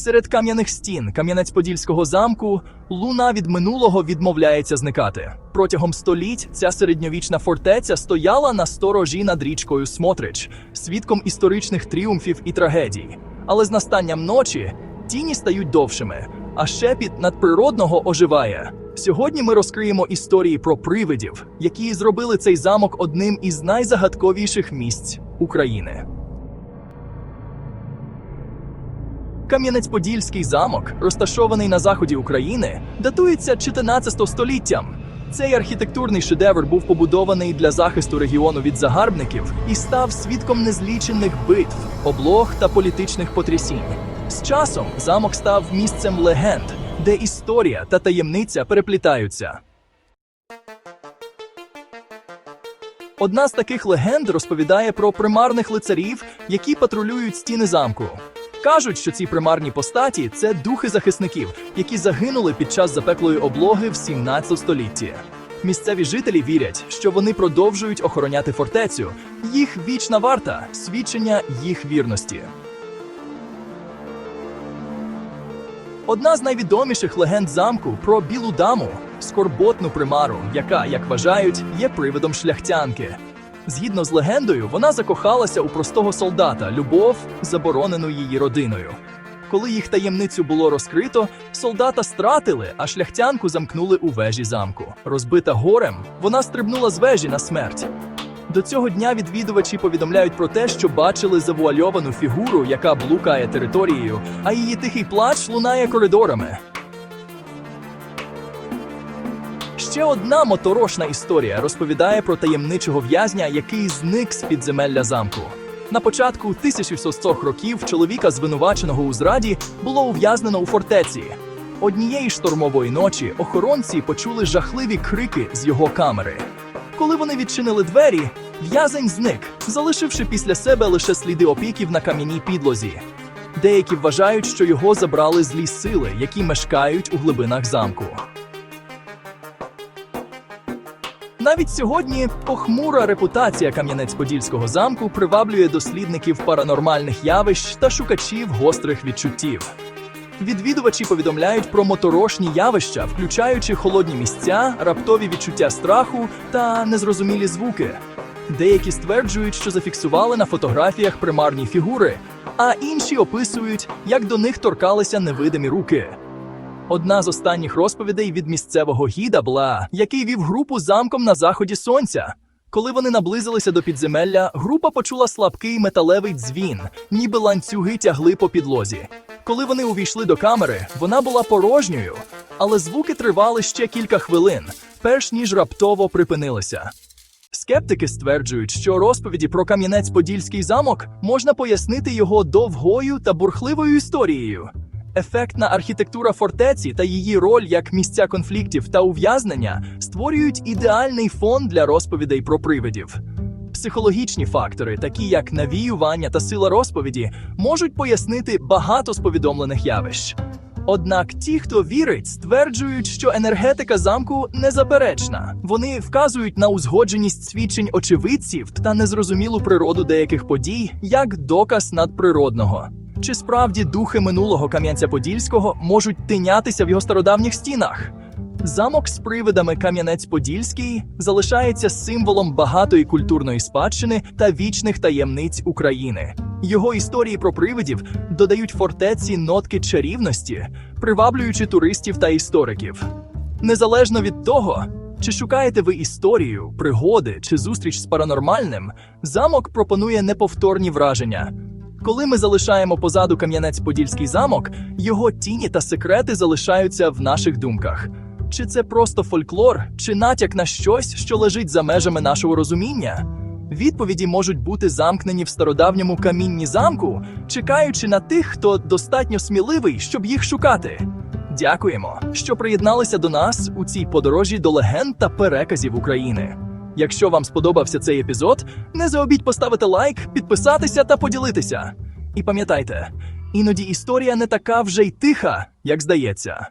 Серед кам'яних стін Кам'янець-Подільського замку луна від минулого відмовляється зникати. Протягом століть ця середньовічна фортеця стояла на сторожі над річкою Смотрич, свідком історичних тріумфів і трагедій. Але з настанням ночі тіні стають довшими, а шепіт надприродного оживає. Сьогодні ми розкриємо історії про привидів, які зробили цей замок одним із найзагадковіших місць України. Кам'янець-Подільський замок, розташований на заході України, датується 14 століттям. Цей архітектурний шедевр був побудований для захисту регіону від загарбників і став свідком незлічених битв, облог та політичних потрясінь. З часом замок став місцем легенд, де історія та таємниця переплітаються. Одна з таких легенд розповідає про примарних лицарів, які патрулюють стіни замку. Кажуть, що ці примарні постаті це духи захисників, які загинули під час запеклої облоги в 17 столітті. Місцеві жителі вірять, що вони продовжують охороняти фортецю. Їх вічна варта свідчення їх вірності. Одна з найвідоміших легенд замку про білу даму, скорботну примару, яка, як вважають, є привидом шляхтянки. Згідно з легендою, вона закохалася у простого солдата, любов, заборонену її родиною. Коли їх таємницю було розкрито, солдата стратили, а шляхтянку замкнули у вежі замку. Розбита горем, вона стрибнула з вежі на смерть. До цього дня відвідувачі повідомляють про те, що бачили завуальовану фігуру, яка блукає територією, а її тихий плач лунає коридорами. Ще одна моторошна історія розповідає про таємничого в'язня, який зник з підземелля замку. На початку 1600 років чоловіка, звинуваченого у зраді, було ув'язнено у фортеці. Однієї штормової ночі охоронці почули жахливі крики з його камери. Коли вони відчинили двері, в'язень зник, залишивши після себе лише сліди опіків на кам'яній підлозі. Деякі вважають, що його забрали злі сили, які мешкають у глибинах замку. Навіть сьогодні похмура репутація Кам'янець-Подільського замку приваблює дослідників паранормальних явищ та шукачів гострих відчуттів. Відвідувачі повідомляють про моторошні явища, включаючи холодні місця, раптові відчуття страху та незрозумілі звуки. Деякі стверджують, що зафіксували на фотографіях примарні фігури, а інші описують, як до них торкалися невидимі руки. Одна з останніх розповідей від місцевого гіда була, який вів групу замком на заході сонця. Коли вони наблизилися до підземелля, група почула слабкий металевий дзвін, ніби ланцюги тягли по підлозі. Коли вони увійшли до камери, вона була порожньою, але звуки тривали ще кілька хвилин, перш ніж раптово припинилися. Скептики стверджують, що розповіді про Кам'янець-Подільський замок можна пояснити його довгою та бурхливою історією. Ефектна архітектура фортеці та її роль як місця конфліктів та ув'язнення створюють ідеальний фон для розповідей про привидів. Психологічні фактори, такі як навіювання та сила розповіді, можуть пояснити багато з повідомлених явищ. Однак ті, хто вірить, стверджують, що енергетика замку незаперечна. Вони вказують на узгодженість свідчень очевидців та незрозумілу природу деяких подій як доказ надприродного. Чи справді духи минулого Кам'янця-Подільського можуть тинятися в його стародавніх стінах? Замок з привидами Кам'янець-Подільський залишається символом багатої культурної спадщини та вічних таємниць України. Його історії про привидів додають фортеці нотки чарівності, приваблюючи туристів та істориків. Незалежно від того, чи шукаєте ви історію, пригоди чи зустріч з паранормальним, замок пропонує неповторні враження. Коли ми залишаємо позаду Кам'янець-Подільський замок, його тіні та секрети залишаються в наших думках. Чи це просто фольклор, чи натяк на щось, що лежить за межами нашого розуміння? Відповіді можуть бути замкнені в стародавньому камінні замку, чекаючи на тих, хто достатньо сміливий, щоб їх шукати. Дякуємо, що приєдналися до нас у цій подорожі до легенд та переказів України. Якщо вам сподобався цей епізод, не заобіть поставити лайк, підписатися та поділитися. І пам'ятайте, іноді історія не така вже й тиха, як здається.